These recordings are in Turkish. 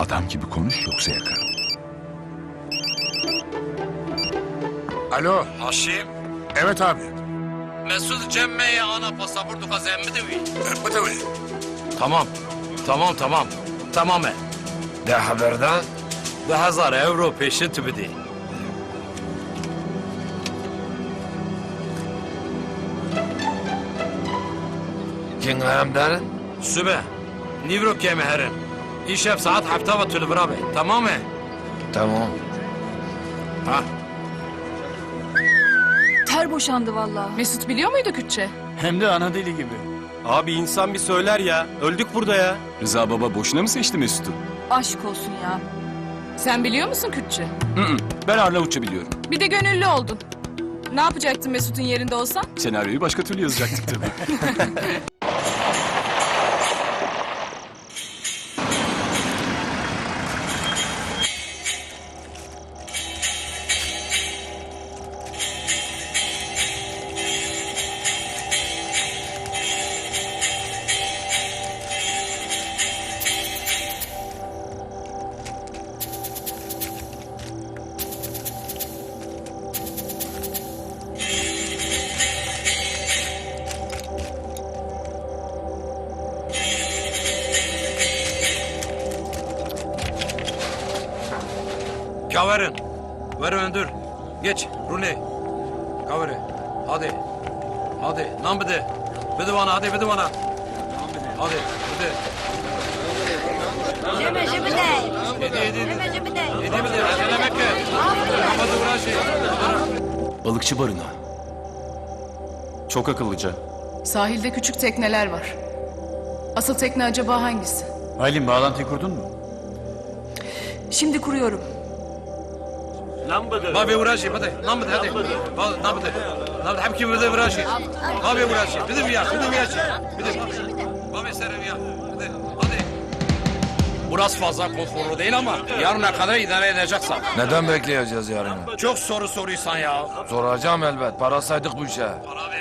Adam gibi konuş yoksa yakarım. Alo, Haşim, evet abi. Mesut Cemme'ye ana pasaportu kazandı mı? Bu tabii. Tamam, tamam, tamam. Tamam. e. De haberden de hazar euro peşin tübüdü. Kim hem derin? Sübe, nivro kemi herin. İşef saat hafta ve tülü beraber. Tamam mı? Tamam. Ha. Ter boşandı vallahi. Mesut biliyor muydu Kürtçe? Hem de ana dili gibi. Abi insan bir söyler ya. Öldük burada ya. Rıza baba boşuna mı seçti Mesut'u? Aşk olsun ya. Sen biliyor musun Kürtçe? Ben Arnavutça biliyorum. Bir de gönüllü oldun. Ne yapacaktın Mesut'un yerinde olsan? Senaryoyu başka türlü yazacaktık tabii. Kaverin. Ver öndür. Geç. Rune. Kaveri. Hadi. Hadi. Nam bide. Bide bana hadi bide bana. Hadi. Bide. Jimmy, Jimmy Day. Yedi yedi yedi. Jimmy, Jimmy Day. Yedi bide. Acelemek ki. Kapadı uğraşı. Balıkçı barınağı. Çok akıllıca. Sahilde küçük tekneler var. Asıl tekne acaba hangisi? Aylin bağlantıyı kurdun mu? Şimdi kuruyorum. Abi uğraşı. Hadi. Nam bide hadi. Hadi, Nam bide. Nam bide. Hem kim bide uğraşı. Abi uğraşı. Bidim ya. Bidim ya. Bidim. Abi serim ya. Hadi. Hadi. Burası fazla konforlu değil ama yarına kadar idare edeceksin. Neden bekleyeceğiz yarını? Çok soru soruyorsan ya. Soracağım elbet. Para saydık bu işe.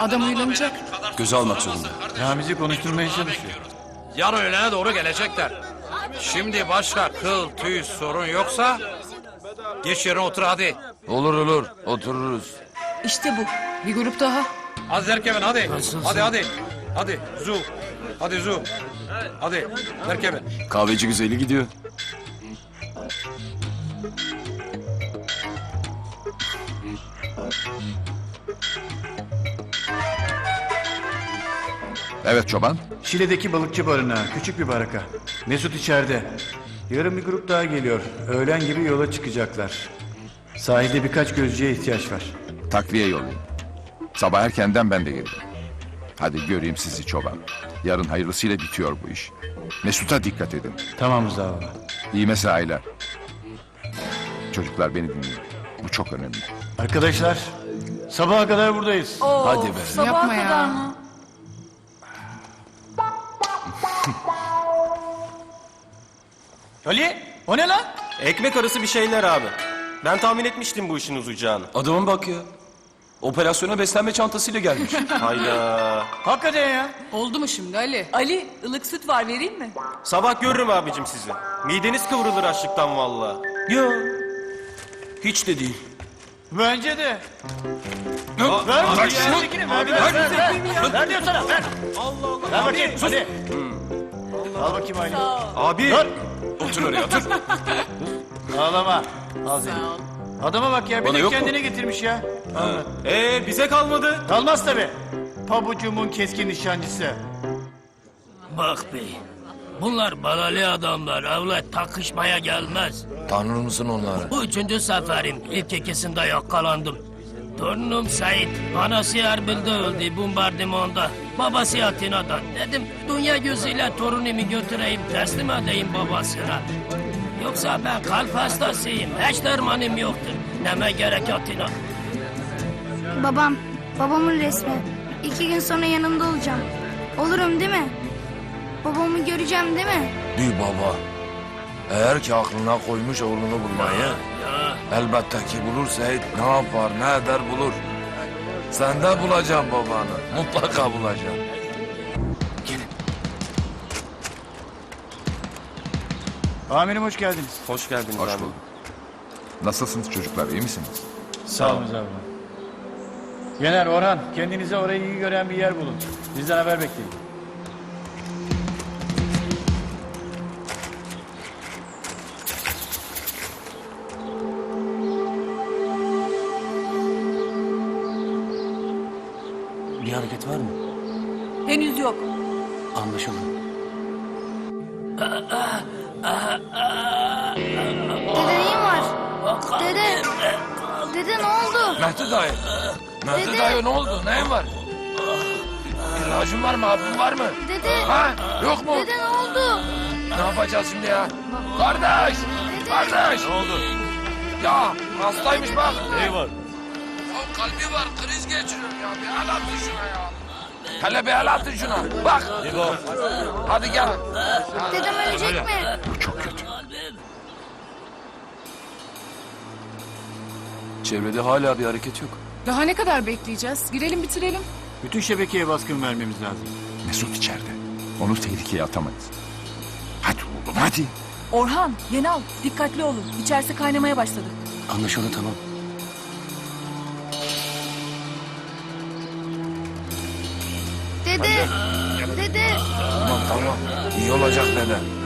Adam uylanacak. Göze almak zorunda. Ramizi konuşturmaya çalışıyor. Yarın öğlene doğru gelecekler. Şimdi başka kıl tüy sorun yoksa geç yerine otur hadi. Olur olur. Otururuz. İşte bu. Bir grup daha. Hadi Derkevin hadi. Hadi hadi. Hadi Zu. Hadi Zu. Hadi Derkevin. Kahveci güzeli gidiyor. Evet çoban. Şile'deki balıkçı barınağı, küçük bir baraka. Mesut içeride. Yarın bir grup daha geliyor. Öğlen gibi yola çıkacaklar. Sahilde birkaç gözcüye ihtiyaç var. Takviye yollayın. Sabah erkenden ben de gelirim. Hadi göreyim sizi çoban. Yarın hayırlısıyla bitiyor bu iş. Mesut'a dikkat edin. Tamam Rıza baba. İyi mesailer. Çocuklar beni dinleyin. Bu çok önemli. Arkadaşlar, sabaha kadar buradayız. Oo, Hadi be. Sabaha Yapma ya. kadar mı? Ali o ne lan? Ekmek arası bir şeyler abi. Ben tahmin etmiştim bu işin uzayacağını. Adamın bak ya. Operasyona beslenme çantasıyla gelmiş. Hayda. Hakikaten ya. Oldu mu şimdi Ali? Ali ılık süt var vereyim mi? Sabah görürüm abicim sizi. Mideniz kıvrılır açlıktan vallahi. ya. Hiç de değil. Bence de. Ver, ver, ver, ver, ver, ver, ver, ver diyor sana, ver. Allah Allah. Ver bakayım, hadi. Al bakayım aynı. Abi. Otur oraya otur. Ağlama. Al seni. Adama bak ya, bir Bana de yok mu? kendine getirmiş ya. Ee bize kalmadı. Kalmaz tabi. Pabucumun keskin nişancısı. Bak bey, bunlar balalı adamlar, öyle takışmaya gelmez. Tanır mısın onları? Bu üçüncü seferim, ilk ikisinde yakalandım. Torunum Sait, anası Erbil'de öldü bombardımanda, babası Atina'da. Dedim, dünya gözüyle torunumu götüreyim, teslim edeyim babasına. Yoksa ben kalp hastasıyım, hiç dermanım yoktur. Neme gerek Atina. Babam, babamın resmi. İki gün sonra yanımda olacağım. Olurum değil mi? Babamı göreceğim değil mi? Değil baba. Eğer ki aklına koymuş oğlunu bulmayı, elbette ki bulur Seyit ne yapar ne eder bulur. Sen de bulacağım babanı. Mutlaka bulacağım. Amirim hoş geldiniz. Hoş geldiniz Hoş abi. bulduk. Nasılsınız çocuklar iyi misiniz? Sağ olun abi. Yener, Orhan kendinize orayı iyi gören bir yer bulun. Bizden haber bekleyin. Hareket var mı? Henüz yok. Anlaşıldı. Dede neyin var? Dede. Dede ne oldu? Mehdi dayı. Mehdi Dede. dayı ne oldu? Neyin var? İlacın var mı? Abin var mı? Dede. Ha? Yok mu? Dede ne oldu? Ne yapacağız şimdi ya? Kardeş! Kardeş! Ne oldu? Ya hastaymış bak. Ne var? Kalbi var, kriz geçiriyor ya. Bir el atın şuna ya. Hele bir el atın şuna. Bak. Hadi gel. Dedem ölecek mi? Bu çok kötü. Çevrede hala bir hareket yok. Daha ne kadar bekleyeceğiz? Girelim bitirelim. Bütün şebekeye baskın vermemiz lazım. Mesut içeride. Onu tehlikeye atamayız. Hadi oğlum hadi. Orhan, Yenal dikkatli olun. İçerisi kaynamaya başladı. Anlaşıldı tamam. Dede. Dede. Tamam tamam. İyi olacak dede.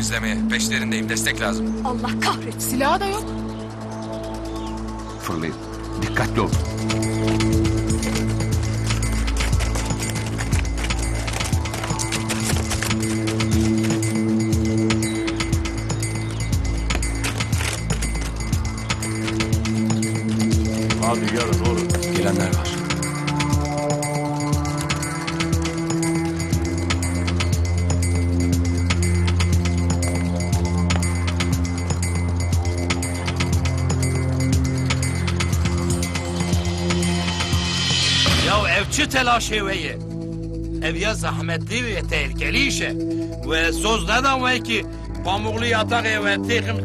Temizlemeye. Peşlerindeyim. Destek lazım. Allah kahretsin. Silahı da yok. Fırlayın. Dikkatli olun. Ya evçi telaşı veyi. Ev ya zahmetli ve tehlikeli işe. Ve söz neden ki pamuklu yatak ve tekim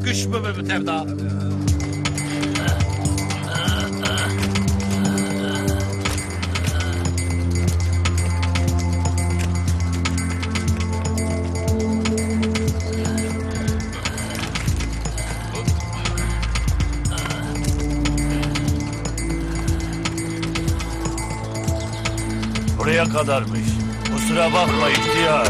Buraya kadarmış. Kusura bakma ihtiyar.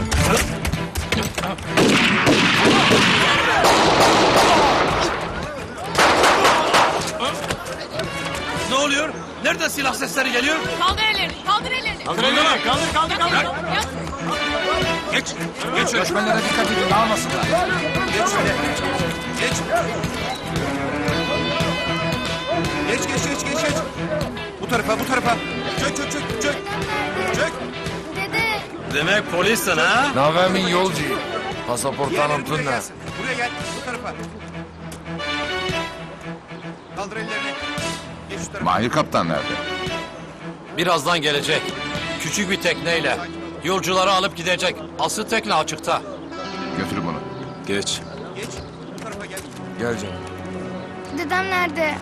Ne oluyor? Nereden silah sesleri geliyor? Kaldır ellerini, kaldır ellerini. Kaldır elleri, kaldır, kaldır, kaldır. Geç, geç şöyle. Göçmenlere dikkat edin dağılmasınlar. Geç şöyle. Geç. Geç, geç, tarafa, bu tarafa. Çök, çök, çök, çök. Çök. Dede. Demek polissin ha? Navemin yolcu. Buraya ne? gelsin. Buraya gel, bu tarafa. Kaldır ellerini. Geç şu tarafa. Mahir kaptan nerede? Birazdan gelecek. Küçük bir tekneyle. Yolcuları alıp gidecek. Asıl tekne açıkta. Götür bunu. Geç. Geç. Bu tarafa gel. Gel canım. Dedem nerede?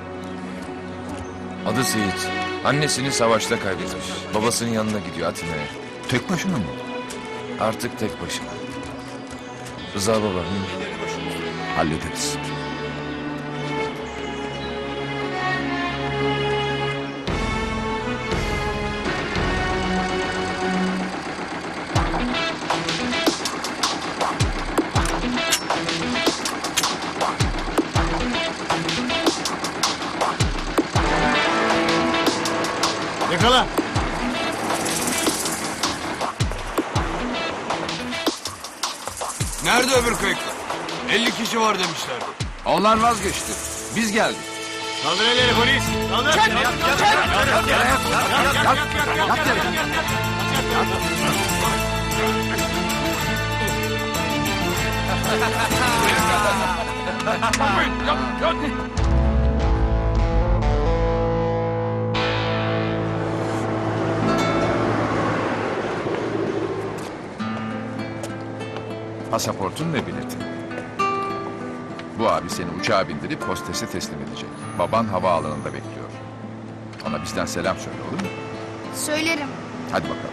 Adı Seyit. Annesini savaşta kaybetmiş. Babasının yanına gidiyor Atina'ya. Tek başına mı? Artık tek başına. Rıza baba. hı? Hallederiz. Yakala. Nerede öbür kayıklar? 50 kişi var demişlerdi. Onlar vazgeçti. Biz geldik. Kaldır elleri polis. Kaldır. Gel, gel, gel, gel, gel. Pasaportun ve biletin. Bu abi seni uçağa bindirip hostese teslim edecek. Baban havaalanında bekliyor. Ona bizden selam söyle olur mu? Söylerim. Hadi bakalım.